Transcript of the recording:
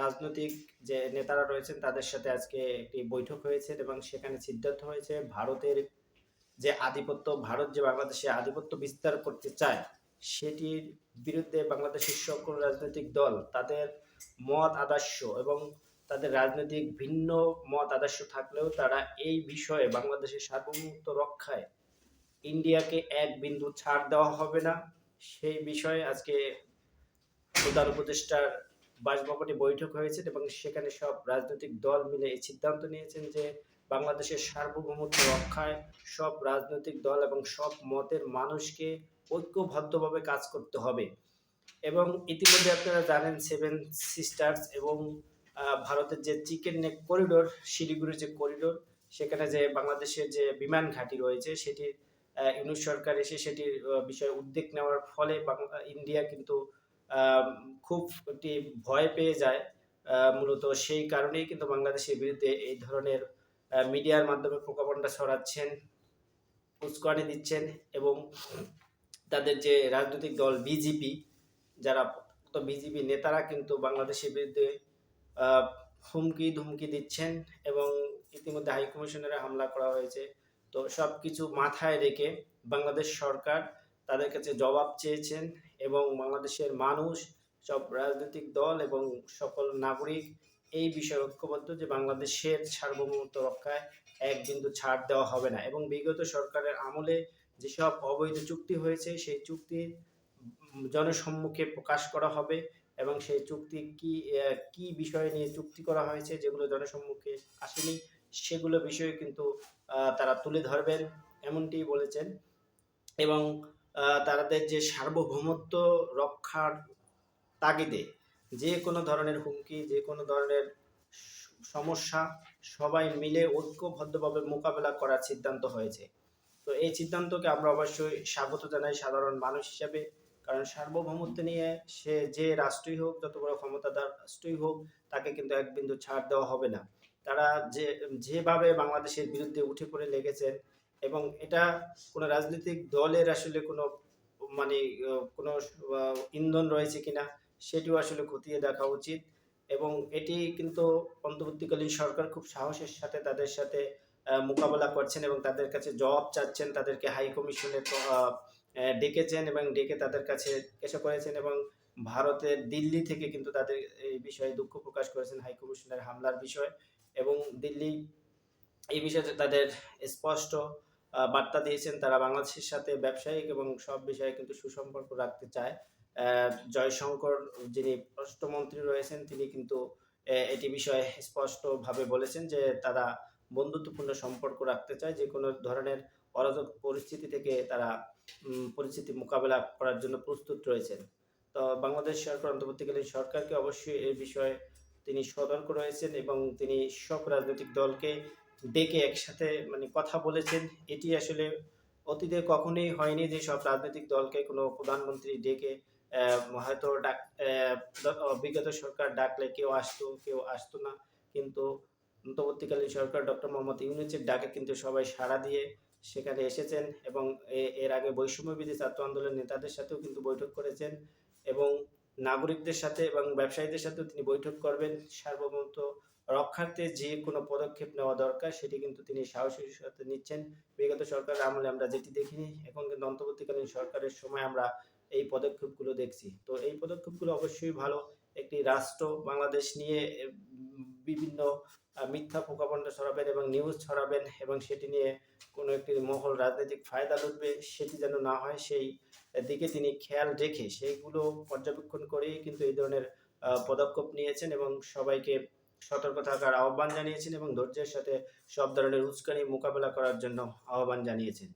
রাজনৈতিক যে নেতারা রয়েছেন, তাদের সাথে আজকে একটি বৈঠক হয়েছে এবং সেখানে সিদ্ধান্ত হয়েছে ভারতের যে আধিপত্য, ভারত যে বাংলাদেশে আধিপত্য বিস্তার করতে চায়, সেটির বিরুদ্ধে বাংলাদেশের সকল রাজনৈতিক দল তাদের মত আদর্শ এবং তাদের রাজনৈতিক ভিন্ন মত আদর্শ থাকলেও তারা এই বিষয়ে বাংলাদেশের সার্বভৌমত্ব রক্ষায় ইন্ডিয়াকে এক বিন্দু ছাড় দেওয়া হবে না। সেই বিষয়ে আজকে প্রধান উপদেষ্টার বাসভবনে বৈঠক হয়েছে এবং সেখানে সব রাজনৈতিক দল মিলে এই সিদ্ধান্ত নিয়েছেন যে বাংলাদেশের সার্বভৌমত্ব রক্ষায় সব রাজনৈতিক দল এবং সব মতের মানুষকে ঐক্যবদ্ধভাবে কাজ করতে হবে। এবং ইতিমধ্যে আপনারা জানেন সেভেন সিস্টার্স এবং ভারতের যে চিকেন নেক করিডোর শিলিগুড়ির যে করিডোর সেখানে যে বাংলাদেশের যে বিমান ঘাঁটি রয়েছে সেটির আহ, ইউনুস সরকার এসে সেটির বিষয়ে উদ্যোগ নেওয়ার ফলে ইন্ডিয়া কিন্তু খুব একটি ভয় পেয়ে যায় মূলত সেই কারণেই কিন্তু বাংলাদেশের বিরুদ্ধে এই ধরনের মিডিয়ার মাধ্যমে প্রোপাগান্ডা ছড়াচ্ছেন, উস্কানি দিচ্ছেন এবং তাদের যে রাজনৈতিক দল বিজেপি, যারা তো বিজেপি নেতারা কিন্তু বাংলাদেশের বিরুদ্ধে হুমকি ধুমকি দিচ্ছেন এবং ইতিমধ্যে হাই কমিশনারে হামলা করা হয়েছে। তো সব কিছু মাথায় রেখে বাংলাদেশ সরকার তাদের কাছে জবাব চেয়েছেন এবং বাংলাদেশের মানুষ সব রাজনৈতিক দল এবং সকল নাগরিক এই বিষয়ে ঐক্যবদ্ধ যে বাংলাদেশের সার্বভৌমত্ব রক্ষায় এক বিন্দু ছাড় দেওয়া হবে না এবং বিগত সরকারের আমলে যেসব অবৈধ চুক্তি হয়েছে, সেই চুক্তি জনসম্মুখে প্রকাশ করা হবে এবং সেই চুক্তি কি কি বিষয় নিয়ে চুক্তি করা হয়েছে যেগুলো জনসম্মুখে আসেনি, সেগুলো বিষয়ে কিন্তু তারা তুলে ধরবেন এমনটি বলেছেন। এবং তাদের যে সার্বভৌমত্ব রক্ষার তাগিদে। যে কোনো ধরনের হুমকি, যে কোনো ধরনের সমস্যা সবাই মিলে ঐক্যবদ্ধভাবে মোকাবেলা করার সিদ্ধান্ত হয়েছে। তো এই সিদ্ধান্তকে আমরা অবশ্যই স্বাগত জানাই সাধারণ মানুষ হিসাবে। কারণ সার্বভৌমত্ব নিয়ে সে যে রাষ্ট্রই হোক, যত বড় ক্ষমতাদার রাষ্ট্রই হোক, তাকে কিন্তু এক বিন্দু ছাড় দেওয়া হবে না। তারা যে, যেভাবে বাংলাদেশের বিরুদ্ধে উঠে পড়ে লেগেছেন এবং এটা কোনো রাজনৈতিক দলের আসলে কোনো মানে কোনো ইন্ধন রয়েছে কিনা সেটিও আসলে খতিয়ে দেখা উচিত এবং এটি কিন্তু অন্তর্বর্তীকালীন সরকার খুব সাহসের সাথে তাদের সাথে মোকাবেলা করছেন এবং তাদের কাছে জবাব চাচ্ছেন, তাদেরকে হাই কমিশনে ডেকেছেন এবং ডেকে তাদের কাছে এসে করেছেন এবং ভারতের দিল্লি থেকে কিন্তু তাদের এই বিষয়ে দুঃখ প্রকাশ করেছেন হাই কমিশনের হামলার বিষয় এবং দিল্লি এই বিষয়ে তাদের স্পষ্ট বার্তা দিয়েছেন। তারা বাংলাদেশের সাথে ব্যবসায়িক এবং সব বিষয়ে কিন্তু সুসম্পর্ক রাখতে চায়। জয়শঙ্কর যিনি পররাষ্ট্রমন্ত্রী রয়েছেন, তিনি কিন্তু এটি বিষয়ে স্পষ্টভাবে বলেছেন যে তারা বন্ধুত্বপূর্ণ সম্পর্ক রাখতে চায়। যে কোনো ধরনের অরাজক পরিস্থিতি থেকে তারা পরিস্থিতি মোকাবেলা করার জন্য প্রস্তুত রয়েছেন। তো বাংলাদেশ সরকার অন্তর্বর্তীকালীন সরকারকে অবশ্যই এ বিষয়ে তিনি সতর্ক রয়েছেন এবং তিনি সব রাজনৈতিক দলকে ডেকে একসাথে মানে কথা বলেছেন। এটি আসলে অতীতে কখনোই হয়নি যে সব রাজনৈতিক দলকে কোনো প্রধানমন্ত্রী ডেকে হয়তো ডাক বিগত সরকার ডাকলে কেউ আসতো কেউ আসতো না। কিন্তু অন্তর্বর্তীকালীন সরকার ডক্টর মোহাম্মদ ইউনুসের ডাকে কিন্তু সবাই সাড়া দিয়ে সেখানে এসেছেন এবং এর আগে বৈষম্যবিধি ছাত্র আন্দোলনের নেতাদের সাথেও কিন্তু বৈঠক করেছেন এবং নাগরিকদের সাথে এবং ব্যবসায়ীদের সাথেও তিনি বৈঠক করবেন। সার্বভৌমত্ব রক্ষার্থে যে কোনো পদক্ষেপ নেওয়া দরকার, সেটি কিন্তু তিনি সাহসের সাথে নিচ্ছেন। বিগত সরকারের আমলে আমরা যেটি দেখিনি, এখন কিন্তু অন্তর্বর্তীকালীন সরকারের সময় আমরা এই পদক্ষেপগুলো দেখছি। তো এই পদক্ষেপগুলো অবশ্যই ভালো একটি রাষ্ট্র বাংলাদেশ নিয়ে বিভিন্ন মিথ্যা প্রকাপণ্ড ছড়াবেন এবং নিউজ ছড়াবেন এবং সেটি নিয়ে কোনো একটি মহল রাজনৈতিক ফায়দা লুটবে সেটি যেন না হয়, সেই দিকে তিনি খেয়াল রেখে সেইগুলো পর্যবেক্ষণ করেই কিন্তু এই ধরনের পদক্ষেপ নিয়েছেন এবং সবাইকে সতর্ক থাকার আহ্বান জানিয়েছেন এবং ধৈর্যের সাথে সব ধরনের উস্কানি মোকাবেলা করার জন্য আহ্বান জানিয়েছেন।